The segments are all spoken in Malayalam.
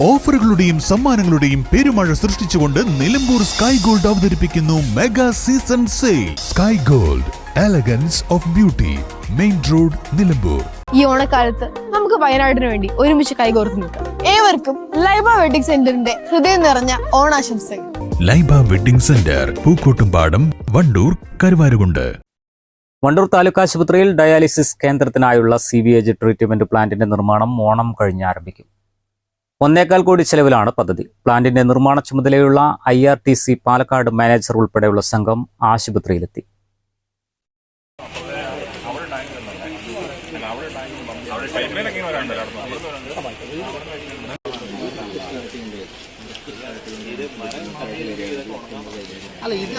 ഓഫറുകളുടെയും സമ്മാനങ്ങളുടെയും പെരുമഴ സൃഷ്ടിച്ചുകൊണ്ട് നിലമ്പൂർ സ്കൈ ഗോൾഡ് അവതരിപ്പിക്കുന്നു mega season sale. Sky gold elegance of beauty main road Nilambur. ഈ ഓണക്കാലത്ത് നമുക്ക് വയനാടിന് വേണ്ടി ഒരുമിച്ച് കൈകോർത്ത് നിൽക്കാം. ഏവർക്കും ലൈബ വെഡിങ് സെന്ററിന്റെ ഹൃദയം നിറഞ്ഞ ഓണാശംസകൾ. Laiba wedding centre Pookkottumpadam Wandoor Karuvarakundu. Wandoor taluk ആശുപത്രിയിൽ ഡയാലിസിസ് കേന്ദ്രത്തിനായുള്ള സി ബി എജ് ട്രീറ്റ്മെന്റ് പ്ലാന്റിന്റെ നിർമ്മാണം ഓണം കഴിഞ്ഞ് ആരംഭിക്കും. ഒന്നേക്കാൽ കോടി ചെലവിലാണ് പദ്ധതി. പ്ലാന്റിന്റെ നിർമ്മാണ ചുമതലയുള്ള I R T C Palakkad manager ഉൾപ്പെടെയുള്ള സംഘം ആശുപത്രിയിലെത്തി. അല്ല ഇത്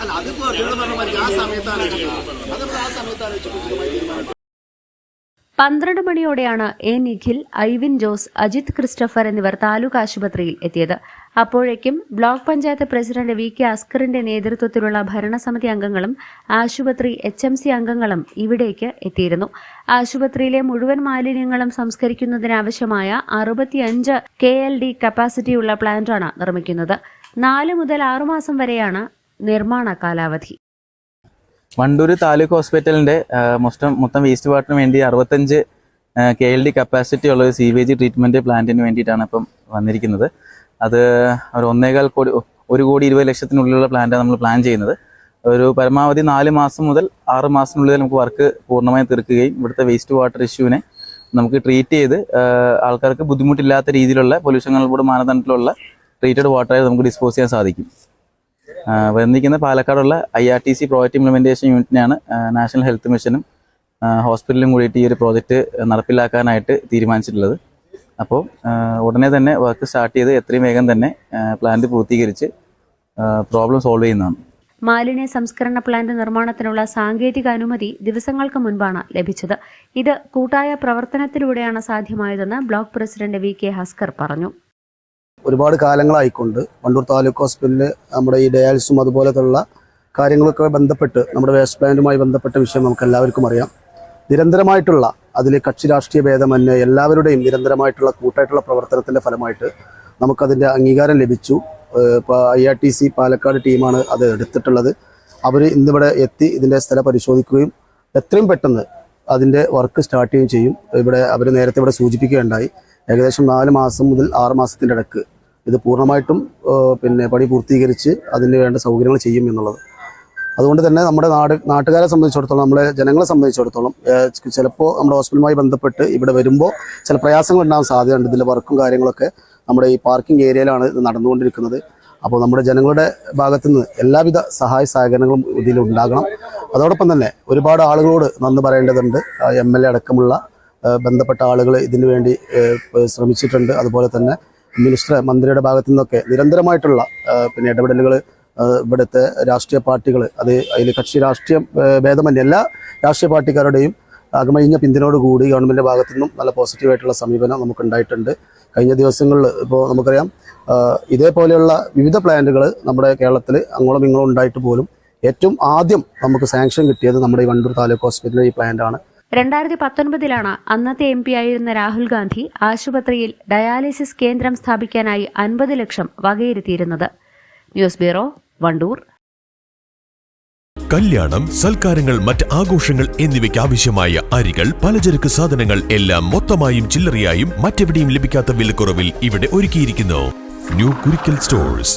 അല്ല അതിപ്പോ നിങ്ങൾ പറഞ്ഞ മാതിരി ആ സമയത്ത് ആലോചിക്കുന്നത് ആ സമയത്ത് ആലോചിച്ചിട്ട് തീരുമാനം പന്ത്രണ്ട് മണിയോടെയാണ് എ നിഖിൽ ഐവിൻ ജോസ് അജിത് ക്രിസ്റ്റഫർ എന്നിവർ താലൂക്ക് ആശുപത്രിയിൽ എത്തിയത്. അപ്പോഴേക്കും block panchayat president V K അസ്കറിന്റെ നേതൃത്വത്തിലുള്ള ഭരണസമിതി അംഗങ്ങളും ആശുപത്രി എച്ച് എം സി അംഗങ്ങളും ഇവിടേക്ക് എത്തിയിരുന്നു. ആശുപത്രിയിലെ മുഴുവൻ മാലിന്യങ്ങളും സംസ്കരിക്കുന്നതിനാവശ്യമായ അറുപത്തിയഞ്ച് കെ എൽ ഡി കപ്പാസിറ്റിയുള്ള പ്ലാന്റാണ് നിർമ്മിക്കുന്നത്. നാല് മുതൽ ആറുമാസം വരെയാണ് നിർമ്മാണ കാലാവധി. വണ്ടൂർ താലൂക്ക് ഹോസ്പിറ്റലിന്റെ മൊത്തം മൊത്തം വേസ്റ്റ് വാട്ടറിന് വേണ്ടി അറുപത്തഞ്ച് കെ എൽ ഡി കപ്പാസിറ്റി ഉള്ള ഒരു സീവേജ് ട്രീറ്റ്മെന്റ് പ്ലാന്റിന് വേണ്ടിയിട്ടാണ് ഇപ്പം വന്നിരിക്കുന്നത്. അത് ഒരു ഒന്നേകാൽ കോടി ഒരു കോടി ഇരുപത് ലക്ഷത്തിനുള്ളിലുള്ള പ്ലാന്റാണ് നമ്മൾ പ്ലാൻ ചെയ്യുന്നത്. ഒരു പരമാവധി നാല് മാസം മുതൽ ആറ് മാസത്തിനുള്ളിൽ നമുക്ക് വർക്ക് പൂർണമായും തീർക്കുകയും ഇവിടുത്തെ വേസ്റ്റ് വാട്ടർ ഇഷ്യൂവിനെ നമുക്ക് ട്രീറ്റ് ചെയ്ത് ആൾക്കാർക്ക് ബുദ്ധിമുട്ടില്ലാത്ത രീതിയിലുള്ള പൊല്യൂഷൻ മാനദണ്ഡത്തിലുള്ള ട്രീറ്റഡ് വാട്ടറായി നമുക്ക് ഡിസ്പോസ് ചെയ്യാൻ സാധിക്കും. വന്നിരിക്കുന്ന പാലക്കാടുള്ള I R T C project implementation യൂണിറ്റിനാണ് national health മിഷനും ഹോസ്പിറ്റലും കൂടിയിട്ട് ഈ ഒരു പ്രോജക്റ്റ് നടപ്പിലാക്കാനായിട്ട് തീരുമാനിച്ചിട്ടുള്ളത്. അപ്പോൾ ഉടനെ തന്നെ വർക്ക് സ്റ്റാർട്ട് ചെയ്ത് എത്രയും വേഗം തന്നെ പ്ലാന്റ് പൂർത്തീകരിച്ച് പ്രോബ്ലം സോൾവ് ചെയ്യുന്നതാണ്. മാലിന്യ സംസ്കരണ പ്ലാന്റ് നിർമ്മാണത്തിനുള്ള സാങ്കേതിക അനുമതി ദിവസങ്ങൾക്ക് മുൻപാണ് ലഭിച്ചത്. ഇത് കൂട്ടായ പ്രവർത്തനത്തിലൂടെയാണ് സാധ്യമായതെന്ന് block president V K Haskar പറഞ്ഞു. ഒരുപാട് കാലങ്ങളായിക്കൊണ്ട് വണ്ടൂർ താലൂക്ക് ഹോസ്പിറ്റലിൽ നമ്മുടെ ഈ ഡയാലിസും അതുപോലത്തുള്ള കാര്യങ്ങളൊക്കെ ബന്ധപ്പെട്ട് നമ്മുടെ വേസ്റ്റ് പ്ലാന്റുമായി ബന്ധപ്പെട്ട വിഷയം നമുക്ക് എല്ലാവർക്കും അറിയാം. നിരന്തരമായിട്ടുള്ള അതിൽ കക്ഷി രാഷ്ട്രീയ ഭേദമന്യേ എല്ലാവരുടെയും നിരന്തരമായിട്ടുള്ള കൂട്ടായിട്ടുള്ള പ്രവർത്തനത്തിന്റെ ഫലമായിട്ട് നമുക്കതിന്റെ അംഗീകാരം ലഭിച്ചു. ഇപ്പോൾ I R T C Palakkad ടീമാണ് അത് എടുത്തിട്ടുള്ളത്. അവർ ഇന്നിവിടെ എത്തി ഇതിന്റെ സ്ഥലം പരിശോധിക്കുകയും എത്രയും പെട്ടെന്ന് അതിന്റെ വർക്ക് സ്റ്റാർട്ട് ചെയ്യുകയും ചെയ്യും. ഇവിടെ അവർ നേരത്തെ ഇവിടെ സൂചിപ്പിക്കുകയുണ്ടായി. ഏകദേശം നാല് മാസം മുതൽ ആറ് മാസത്തിന്റെ ഇടയ്ക്ക് ഇത് പൂർണമായിട്ടും പിന്നെ പണി പൂർത്തീകരിച്ച് അതിന് വേണ്ട സൗകര്യങ്ങൾ ചെയ്യും എന്നുള്ളത്. അതുകൊണ്ട് തന്നെ നമ്മുടെ നാട് നാട്ടുകാരെ സംബന്ധിച്ചിടത്തോളം നമ്മളെ ജനങ്ങളെ സംബന്ധിച്ചിടത്തോളം ചിലപ്പോൾ നമ്മുടെ ഹോസ്പിറ്റലുമായി ബന്ധപ്പെട്ട് ഇവിടെ വരുമ്പോൾ ചില പ്രയാസങ്ങൾ ഉണ്ടാകാൻ സാധ്യതയുണ്ട്. ഇതിന്റെ വർക്കും കാര്യങ്ങളൊക്കെ നമ്മുടെ ഈ പാർക്കിംഗ് ഏരിയയിലാണ് ഇത് നടന്നുകൊണ്ടിരിക്കുന്നത്. അപ്പോൾ നമ്മുടെ ജനങ്ങളുടെ ഭാഗത്തു നിന്ന് എല്ലാവിധ സഹായ സഹകരണങ്ങളും ഇതിൽ ഉണ്ടാകണം. അതോടൊപ്പം തന്നെ ഒരുപാട് ആളുകളോട് നന്ദി പറയേണ്ടതുണ്ട്. എം എൽ എ അടക്കമുള്ള ബന്ധപ്പെട്ട ആളുകൾ ഇതിനു വേണ്ടി ശ്രമിച്ചിട്ടുണ്ട്. അതുപോലെ തന്നെ മിനിസ്റ്റർ മന്ത്രിയുടെ ഭാഗത്തു നിന്നൊക്കെ നിരന്തരമായിട്ടുള്ള പിന്നെ ഇടപെടലുകൾ ഇവിടുത്തെ രാഷ്ട്രീയ പാർട്ടികൾ അത് അതിൽ കക്ഷി രാഷ്ട്രീയം ഭേദമല്ല എല്ലാ രാഷ്ട്രീയ പാർട്ടിക്കാരുടെയും അകമഴിഞ്ഞ പിന്തുണയോടുകൂടി ഗവൺമെന്റ് ഭാഗത്തു നിന്നും നല്ല പോസിറ്റീവായിട്ടുള്ള സമീപനം നമുക്കുണ്ടായിട്ടുണ്ട്. കഴിഞ്ഞ ദിവസങ്ങളിൽ ഇപ്പോൾ നമുക്കറിയാം ഇതേപോലെയുള്ള വിവിധ പ്ലാന്റുകൾ നമ്മുടെ കേരളത്തിൽ അങ്ങോളം ഇങ്ങോളം ഉണ്ടായിട്ട് പോലും ഏറ്റവും ആദ്യം നമുക്ക് സാങ്ഷൻ കിട്ടിയത് നമ്മുടെ ഈ വണ്ടൂർ താലൂക്ക് ഹോസ്പിറ്റലിലെ ഈ പ്ലാന്റാണ്. രണ്ടായിരത്തി പത്തൊൻപതിലാണ് അന്നത്തെ എം ആയിരുന്ന രാഹുൽ ഗാന്ധി ആശുപത്രിയിൽ ഡയാലിസിസ് കേന്ദ്രം സ്ഥാപിക്കാനായി അൻപത് ലക്ഷം വകയിരുത്തിയിരുന്നത്. News bureau Wandoor. കല്യാണം സൽക്കാരങ്ങൾ മറ്റ് ആഘോഷങ്ങൾ എന്നിവയ്ക്ക് ആവശ്യമായ അരികൾ പലചരക്ക് സാധനങ്ങൾ എല്ലാം മൊത്തമായും ചില്ലറയായും മറ്റെവിടെയും ലഭിക്കാത്ത വിലക്കുറവിൽ ഇവിടെ ഒരുക്കിയിരിക്കുന്നു. New Kurikkal stores.